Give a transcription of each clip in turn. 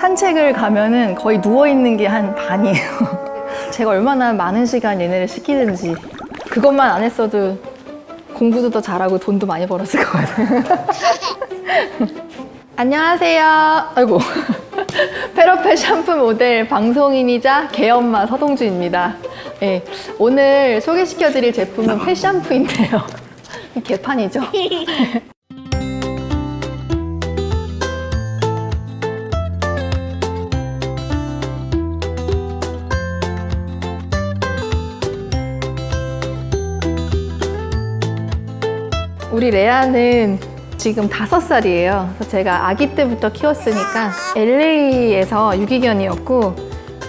산책을 가면은 거의 누워 있는 게 한 반이에요. 제가 얼마나 많은 시간 얘네를 시키는지 그것만 안 했어도 공부도 더 잘하고 돈도 많이 벌었을 것 같아요. 안녕하세요. 아이고. 페러페 샴푸 모델 방송인이자 개엄마 서동주입니다. 네, 오늘 소개시켜드릴 제품은 펫 샴푸인데요. 개판이죠? 우리 레아는 지금 다섯 살이에요. 그래서 제가 아기 때부터 키웠으니까 LA에서 유기견이었고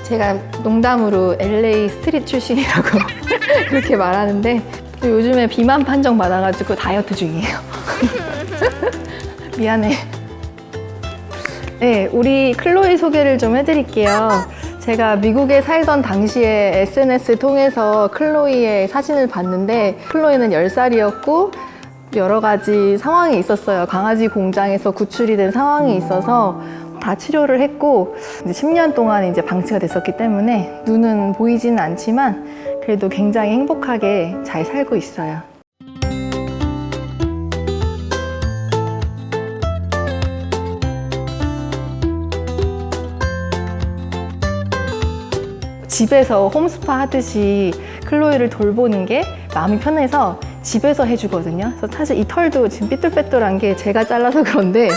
제가 농담으로 LA 스트릿 출신이라고 그렇게 말하는데 요즘에 비만 판정 받아가지고 다이어트 중이에요. 미안해. 네, 우리 클로이 소개를 좀 해드릴게요. 제가 미국에 살던 당시에 SNS 통해서 클로이의 사진을 봤는데 클로이는 10살이었고 여러 가지 상황이 있었어요. 강아지 공장에서 구출이 된 상황이 있어서 다 치료를 했고 이제 10년 동안 이제 방치가 됐었기 때문에 눈은 보이지는 않지만 그래도 굉장히 행복하게 잘 살고 있어요. 집에서 홈스파 하듯이 클로이를 돌보는 게 마음이 편해서 집에서 해주거든요. 그래서 사실 이 털도 지금 삐뚤빼뚤한 게 제가 잘라서 그런데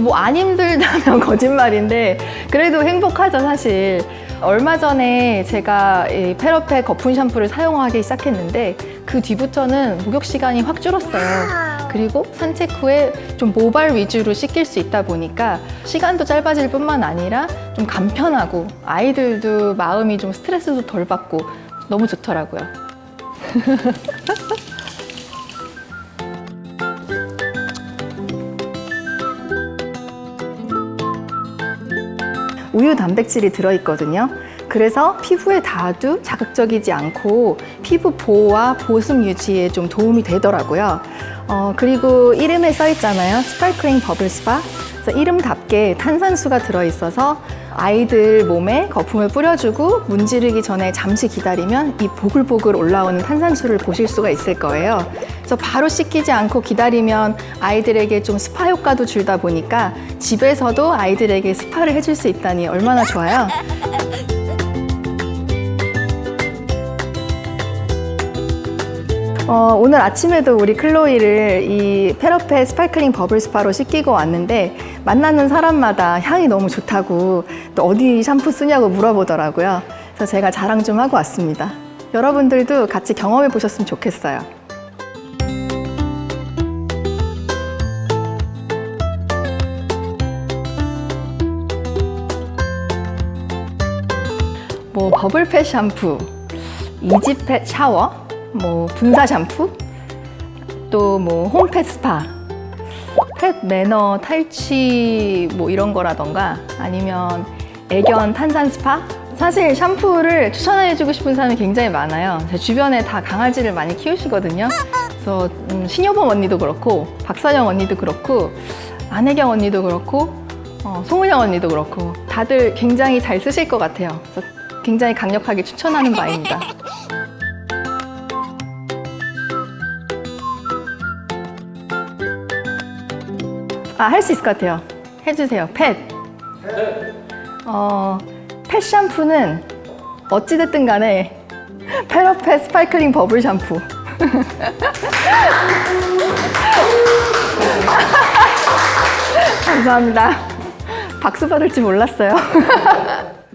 뭐 안 힘들다면 거짓말인데 그래도 행복하죠 사실. 얼마 전에 제가 이 페러페 거품 샴푸를 사용하기 시작했는데 그 뒤부터는 목욕 시간이 확 줄었어요. 그리고 산책 후에 좀 모발 위주로 씻길 수 있다 보니까 시간도 짧아질 뿐만 아니라 좀 간편하고 아이들도 마음이 좀 스트레스도 덜 받고 너무 좋더라고요. 우유 단백질이 들어있거든요. 그래서 피부에 닿아도 자극적이지 않고 피부 보호와 보습 유지에 좀 도움이 되더라고요. 어, 그리고 이름에 써 있잖아요. 스파클링 버블 스파. 이름답게 탄산수가 들어있어서 아이들 몸에 거품을 뿌려주고 문지르기 전에 잠시 기다리면 이 보글보글 올라오는 탄산수를 보실 수가 있을 거예요. 그래서 바로 씻기지 않고 기다리면 아이들에게 좀 스파 효과도 줄다 보니까 집에서도 아이들에게 스파를 해줄 수 있다니 얼마나 좋아요. 어, 오늘 아침에도 우리 클로이를 이 페러페 스파클링 버블 스파로 씻기고 왔는데 만나는 사람마다 향이 너무 좋다고 또 어디 샴푸 쓰냐고 물어보더라고요. 그래서 제가 자랑 좀 하고 왔습니다. 여러분들도 같이 경험해 보셨으면 좋겠어요. 뭐 버블 펫 샴푸, 이지펫 샤워, 뭐 분사 샴푸, 또 뭐 홈펫 스파, 펫 매너 탈취 뭐 이런 거라던가 아니면 애견 탄산 스파 사실 샴푸를 추천해주고 싶은 사람이 굉장히 많아요. 제 주변에 다 강아지를 많이 키우시거든요. 그래서 음, 신여범 언니도 그렇고 박선영 언니도 그렇고 안혜경 언니도 그렇고 어, 송은영 언니도 그렇고 다들 굉장히 잘 쓰실 것 같아요. 그래서 굉장히 강력하게 추천하는 바입니다. 아, 할 수 있을 것 같아요. 해주세요. 펫. 어, 펫 샴푸는 어찌됐든 간에 페러펫 스파이클링 버블 샴푸. 감사합니다. 박수 받을지 몰랐어요.